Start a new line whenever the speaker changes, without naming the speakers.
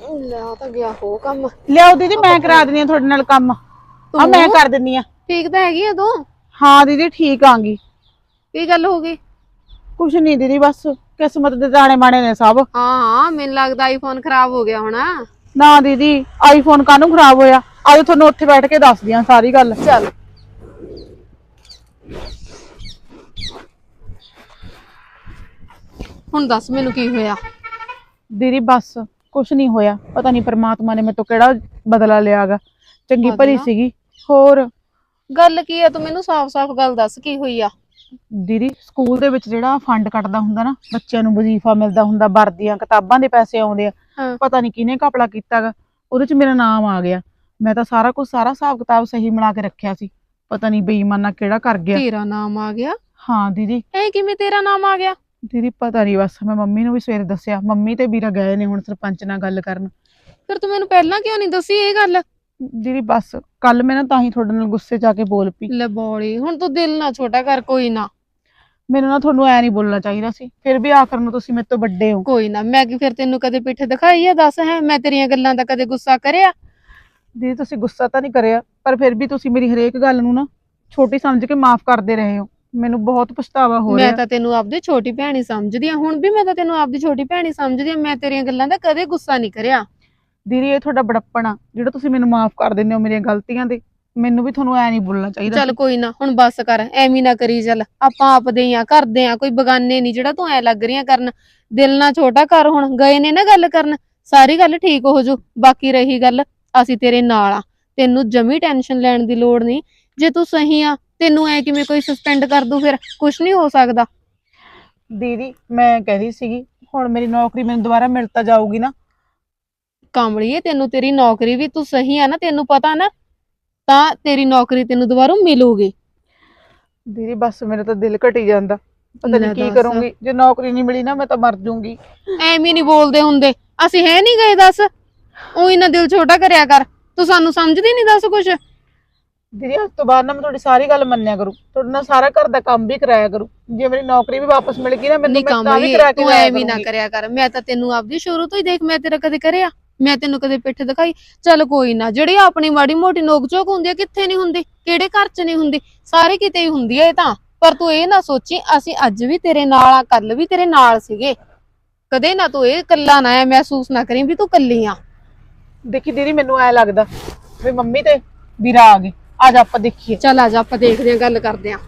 ਲੈ ਆ ਤਾਂ ਗਿਆ ਹੋ ਕੰਮ।
ਲਿਆਓ ਦੀਦੀ ਮੈਂ ਕਰਾ ਦਿੰਦੀ ਆ ਤੁਹਾਡੇ ਨਾਲ ਕੰਮ। ਆ ਮੈਂ ਕਰ ਦਿੰਦੀ ਆ
ਠੀਕ ਤਾਂ ਹੈਗੀ ਆ ਤੂੰ?
ਹਾਂ ਦੀਦੀ ਠੀਕ ਆਂਗੀ।
ਕੀ ਗੱਲ ਹੋ ਗਈ?
ਕੁਛ ਨਹੀਂ ਦੀਦੀ ਬਸ ਕਿਸਮਤ ਦੇ ਦਾਣੇ ਮਾਣੇ ਨੇ ਸਭ।
ਹਾਂ ਹਾਂ ਮੈਨੂੰ ਲੱਗਦਾ ਆਈਫੋਨ ਖਰਾਬ ਹੋ ਗਿਆ ਹੋਣਾ।
ਨਾ ਦੀਦੀ ਆਈਫੋਨ ਕਾਹਨੂੰ ਖਰਾਬ ਹੋਇਆ? ਆਜੋ ਤੁਹਾਨੂੰ ਉੱਥੇ ਬੈਠ ਕੇ ਦੱਸਦੀ ਆ ਸਾਰੀ ਗੱਲ।
ਚੱਲ। ਹੁਣ ਦੱਸ ਮੈਨੂੰ ਕੀ ਹੋਇਆ?
ਦੀਦੀ ਬਸ। ਕੁਛ ਨਹੀਂ ਹੋਇਆ। ਪਤਾ ਨਹੀਂ ਪ੍ਰਮਾਤਮਾ ਨੇ ਮੇਰੇ ਤੋਂ ਕਿਹੜਾ ਬਦਲਾ ਲਿਆਗਾ। ਚੰਗੀ ਭਲੀ
ਬਦਲਾ?
ਸੀਗੀ। ਹੋਰ?
ਗੱਲ ਕੀ ਆ? ਤੂੰ ਮੈਨੂੰ ਸਾਫ਼-ਸਾਫ਼ ਗੱਲ ਦੱਸ ਕੀ ਹੋਈ ਆ?
ਦੀਦੀ ਸਕੂਲ ਦੇ ਵਿੱਚ ਜਿਹੜਾ ਫੰਡ ਕੱਟਦਾ ਹੁੰਦਾ ਨਾ ਬੱਚਿਆਂ ਨੂੰ ਵਜ਼ੀਫਾ ਮਿਲਦਾ ਹੁੰਦਾ ਵਰਦੀਆਂ ਕਿਤਾਬਾਂ ਦੇ ਪੈਸੇ ਆਉਂਦੇ ਆ।
ਹਾਂ।
ਪਤਾ ਨਹੀਂ ਕਿਹਨੇ ਘਪਲਾ ਕੀਤਾਗਾ। ਉਹਦੇ ਚ ਮੇਰਾ ਨਾਮ ਆ ਗਿਆ। ਮੈਂ ਤਾਂ ਸਾਰਾ ਕੁਝ ਸਾਰਾ ਹਿਸਾਬ ਕਿਤਾਬ ਸਹੀ ਮਿਲਾ ਕੇ ਰੱਖਿਆ ਸੀ। ਪਤਾ ਨਹੀਂ ਬੇਈਮਾਨਾ ਕਿਹੜਾ ਕਰ ਗਿਆ।
ਤੇਰਾ ਨਾਮ ਆ ਗਿਆ?
ਹਾਂ ਦੀਦੀ।
ਐ ਕਿਵੇਂ ਤੇਰਾ ਨਾਮ ਆ ਗਿਆ?
ਦੀਦੀ ਪਤਾ ਨਹੀਂ ਬਸ ਮੈਂ ਮੰਮੀ ਨੂੰ ਵੀ ਸਵੇਰੇ ਦੱਸਿਆ ਮੰਮੀ ਤੇ ਵੀਰਾ ਗਏ ਨੇ ਹੁਣ ਸਰਪੰਚ ਨਾਲ ਗੱਲ ਕਰਨ।
ਫਿਰ ਤੂੰ ਮੈਨੂੰ ਪਹਿਲਾਂ ਕਿਉਂ ਨਹੀਂ ਦੱਸੀ ਇਹ ਗੱਲ?
ਦੀਦੀ ਬਸ ਕੱਲ ਮੈਂ ਨਾ ਤਾਂ ਹੀ ਤੁਹਾਡੇ ਨਾਲ ਗੁੱਸੇ ਚ ਆ ਕੇ ਬੋਲ ਪਈ।
ਲੈ ਬੋਲੀ ਹੁਣ ਤੂੰ ਦਿਲ ਨਾ ਛੋਟਾ ਕਰ ਕੋਈ ਨਾ।
ਮੈਨੂੰ ਨਾ ਤੁਹਾਨੂੰ ਐ ਨਹੀਂ ਬੋਲਣਾ ਚਾਹੀਦਾ ਸੀ ਫਿਰ ਵੀ ਆਖਰ ਨੂੰ ਤੁਸੀਂ ਮੇਰੇ ਤੋਂ ਵੱਡੇ ਹੋ।
ਕੋਈ ਨਾ ਮੈਂ ਕੀ ਫਿਰ ਤੈਨੂੰ ਕਦੇ ਪਿੱਠ ਦਿਖਾਈ ਆ ਦੱਸ ਹੈ ਮੈਂ ਤੇਰੀਆਂ ਗੱਲਾਂ ਦਾ ਕਦੇ ਗੁੱਸਾ ਕਰਿਆ?
ਦੀਦੀ ਤੁਸੀਂ ਗੁੱਸਾ ਤਾਂ ਨਹੀਂ ਕਰਿਆ ਪਰ ਫਿਰ ਵੀ ਤੁਸੀਂ ਮੇਰੀ ਹਰੇਕ ਗੱਲ ਨੂੰ ਨਾ ਛੋਟੀ ਸਮਝ ਕੇ ਮਾਫ ਕਰਦੇ ਰਹੇ ਹੋ। ਮੈਨੂੰ ਬਹੁਤ ਪਛਤਾਵਾ ਹੋ
ਮੈਂ
ਰਿਹਾ।
ਤਾਂ ਤੈਨੂੰ ਆਪਦੀ ਛੋਟੀ ਭੈਣ ਹੀ ਸਮਝਦੀ ਆ ਹੁਣ ਵੀ ਮੈਂ ਤਾਂ ਤੈਨੂੰ ਆਪਦੀ ਛੋਟੀ ਭੈਣ ਹੀ ਸਮਝਦੀ ਆ ਮੈਂ ਤੇਰੀਆਂ ਗੱਲਾਂ ਦਾ ਕਦੇ ਗੁੱਸਾ ਨਹੀਂ ਕਰਿਆ।
ਦੀਦੀ ਇਹ ਤੁਹਾਡਾ ਬੜੱਪਣ ਆ। ਜਿਹੜਾ ਤੁਸੀਂ ਮੈਨੂੰ ਮਾਫ ਕਰ ਦਿੰਦੇ ਹੋ ਮੇਰੀਆਂ ਗਲਤੀਆਂ ਦੇ ਮੈਨੂੰ ਵੀ ਤੁਹਾਨੂੰ ਐ ਨਹੀਂ ਬੋਲਣਾ ਚਾਹੀਦਾ
ਚੱਲ ਕੋਈ ਨਾ ਹੁਣ ਬੱਸ ਕਰ ਐਵੇਂ ਨਾ ਕਰੀ ਚੱਲ। ਆਪਾਂ ਆਪਦੇ ਹੀ ਆ ਕਰਦੇ ਆ ਕੋਈ ਬਗਾਨੇ ਨਹੀਂ ਜਿਹੜਾ ਤੂੰ ਐ ਲੱਗ ਰਹੀਆਂ ਕਰਨ। ਦਿਲ ਨਾ ਛੋਟਾ ਕਰ ਹੁਣ ਗਏ ਨੇ ਨਾ ਗੱਲ ਕਰਨ। ਸਾਰੀ ਗੱਲ ਠੀਕ ਹੋ ਜੂ ਬਾਕੀ ਰਹੀ ਗੱਲ ਅਸੀਂ ਤੇਰੇ ਨਾਲ ਆ। ਤੈਨੂੰ ਜਮੀ ਟੈਨਸ਼ਨ ਲੈਣ ਦੀ ਲੋੜ ਨਹੀਂ। ਜੇ ਤੂੰ ਸਹੀ ਆ ਤੈਨੂੰ ਐ ਕਿਵੇਂ ਕੋਈ ਸਸਪੈਂਡ ਕਰ ਦੂ ਫਿਰ? ਕੁਝ ਨਹੀਂ ਹੋ ਸਕਦਾ।
ਦੀਦੀ ਮੈਂ ਕਹਿੰਦੀ ਸੀਗੀ ਹੁਣ ਮੇਰੀ ਨੌਕਰੀ ਮੈਨੂੰ ਦੁਬਾਰਾ ਮਿਲ ਤਾਂ ਜਾਊਗੀ ਨਾ।
ਕਾਮੜੀਏ ਤੈਨੂੰ ਤੇਰੀ ਨੌਕਰੀ ਵੀ ਤੂੰ ਸਹੀ ਆ ਨਾ ਤੈਨੂੰ ਪਤਾ ਨਾ ਤਾਂ ਤੇਰੀ ਨੌਕਰੀ ਤੈਨੂੰ ਦੁਬਾਰਾ ਮਿਲੂਗੀ।
ਦੀਦੀ ਬਸ ਮੇਰਾ ਤਾਂ ਦਿਲ ਘਟੀ ਜਾਂਦਾ। ਪਤਾ
ਲੈ
ਨਹੀਂ ਕੀ
ਦੱਸ।
ਕਰੂੰਗੀ। ਜੇ ਨੌਕਰੀ ਨਹੀਂ ਮਿਲੀ ਨਾ ਮੈਂ ਤਾਂ ਮਰ ਜਾਊਂਗੀ
ਐਵੇਂ ਨਹੀਂ ਬੋਲਦੇ ਹੁੰਦੇ। ਅਸੀਂ ਹੈ ਨਹੀਂ ਗਏ ਦੱਸ। ਉਹੀ ਨਾ ਦਿਲ ਛੋਟਾ ਕਰਿਆ ਕਰ। ਤੂੰ ਸਾਨੂੰ ਸਮਝਦੀ ਨਹੀਂ ਦੱਸ ਕੁਛ?
ਦੀਦੀ ਅੱਜ ਤੋਂ ਬਾਅਦ ਨਾ ਮੈਂ ਤੁਹਾਡੀ ਸਾਰੀ ਗੱਲ ਮੰਨਿਆ ਕਰੂ। ਤੁਹਾਡੇ ਨਾਲ ਸਾਰਾ ਘਰ ਦਾ ਕੰਮ ਵੀ ਕਰਾਇਆ ਕਰੂ। ਜੇ ਮੇਰੀ ਨੌਕਰੀ ਵੀ ਵਾਪਸ ਮਿਲ ਗਈ ਨਾ ਮੈਨੂੰ ਮੈਂ ਤਾਂ ਵੀ ਕਰਾ ਕੇ
ਤੂੰ ਐਵੇਂ ਨਾ। ਕਰਿਆ ਕਰ। ਮੈਂ ਤਾਂ ਤੈਨੂੰ ਆਪਦੀ ਸ਼ੁਰੂ ਤੋਂ ਹੀ ਦੇਖ ਮੈਂ ਤੇਰਾ ਕਦੇ ਕਰਿਆ? ਮੈਂ ਤੈਨੂੰ ਕਦੇ ਪਿੱਠ ਦਿਖਾਈ? ਚੱਲ ਕੋਈ ਨਾ ਜਿਹੜੀ ਆਪਣੀ ਮਾੜੀ ਮੋਟੀ ਨੋਕ ਝੋਕ ਹੁੰਦੀ ਆ ਕਿੱਥੇ ਨਹੀਂ ਹੁੰਦੀ? ਕਿਹੜੇ ਘਰ 'ਚ ਨਹੀਂ ਹੁੰਦੀ? ਸਾਰੇ ਕਿਤੇ ਹੀ ਹੁੰਦੀ ਆ ਇਹ ਤਾਂ। ਪਰ ਤੂੰ ਇਹ ਨਾ ਸੋਚੀ ਅਸੀਂ ਅੱਜ ਵੀ ਤੇਰੇ ਨਾਲ ਆ ਕੱਲ ਵੀ ਤੇਰੇ ਨਾਲ ਸੀਗੇ। ਕਦੇ ਨਾ ਤੂੰ ਇਹ ਕੱਲਾ ਨਾ ਐ ਮਹਿਸੂਸ ਨਾ ਕਰੀਂ ਵੀ ਤੂੰ ਕੱਲੀ ਆ।
ਦੇਖੀ ਦੀਦੀ ਮੈਨੂੰ ਐ ਲੱਗਦਾ ਵੀ ਮੰਮੀ ਤੇ ਵੀਰਾ ਆ ਗਏ। ਅੱਜ ਆਪਾਂ ਦੇਖੀਏ।
ਚੱਲ ਆ ਜਾ ਆਪਾਂ ਦੇਖਦੇ ਆਂ ਗੱਲ ਕਰਦੇ ਆਂ